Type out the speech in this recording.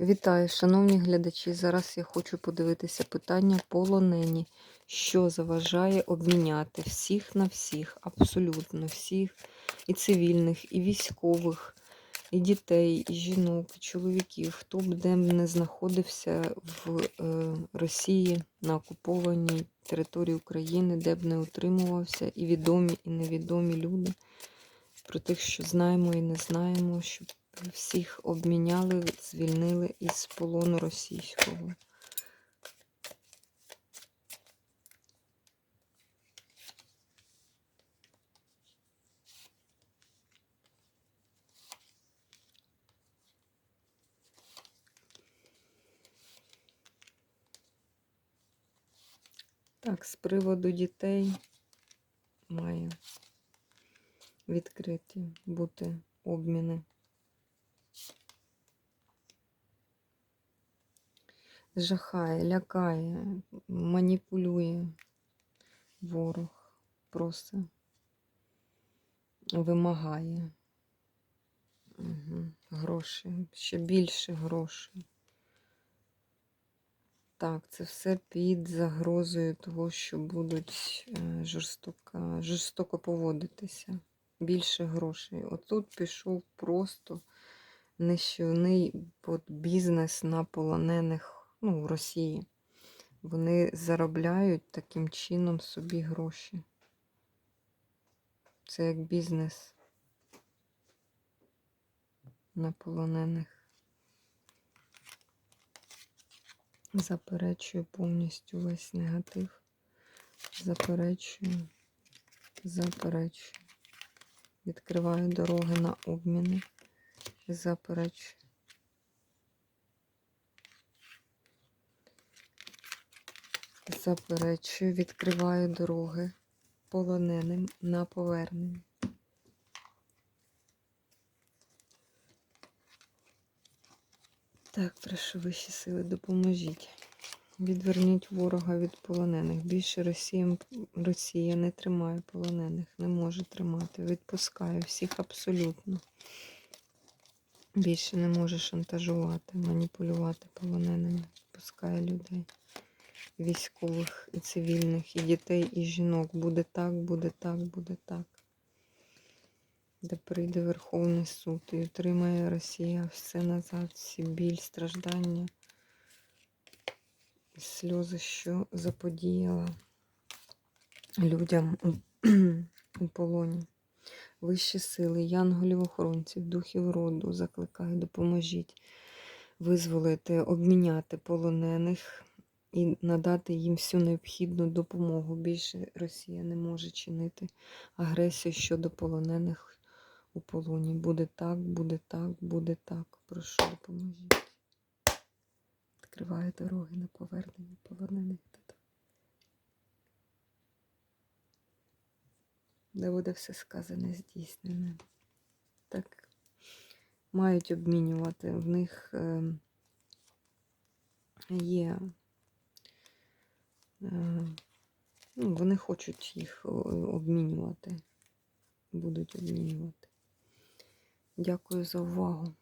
Вітаю, шановні глядачі. Зараз я хочу подивитися питання полонені. Що заважає обміняти всіх на всіх, абсолютно всіх, і цивільних, і військових, і дітей, і жінок, і чоловіків, хто б де не знаходився в е, Росії на окупованій території України, де б не утримувався, і відомі, і невідомі люди, про тих, що знаємо і не знаємо, щоб всіх обміняли, звільнили із полону російського. Так, з приводу дітей має відкриті бути обміни. Жахає, лякає, маніпулює ворог, просто вимагає угу. гроші, ще більше грошей. Так, це все під загрозою того, що будуть е, жорстоко, жорстоко поводитися. Більше грошей. Отут пішов просто нищівний бізнес на полонених ну, в Росії. Вони заробляють таким чином собі гроші. Це як бізнес на полонених. Заперечую повністю весь негатив. Заперечую, заперечую. Відкриваю дороги на обміни. Заперечую. Заперечую, відкриваю дороги полоненим на повернення. Так, прошу вищі сили, допоможіть. Відверніть ворога від полонених. Більше Росія, Росія не тримає полонених, не може тримати. Відпускаю всіх абсолютно. Більше не може шантажувати, маніпулювати полоненими. Відпускає людей військових і цивільних, і дітей, і жінок. Буде так, буде так, буде так. Де прийде Верховний суд і отримає Росія все назад, всі біль, страждання, сльози, що заподіяла людям у, полоні. Вищі сили, янголів, охоронців, духів роду, закликаю, допоможіть визволити, обміняти полонених і надати їм всю необхідну допомогу. Більше Росія не може чинити агресію щодо полонених у полоні. Буде так, буде так, буде так. Прошу допоможіть. Відкриваю дороги на повернення полонених додому. Де буде все сказане, здійснене. Так, мають обмінювати. В них е, є ну, вони хочуть їх обмінювати, будуть обмінювати. Дякую за увагу.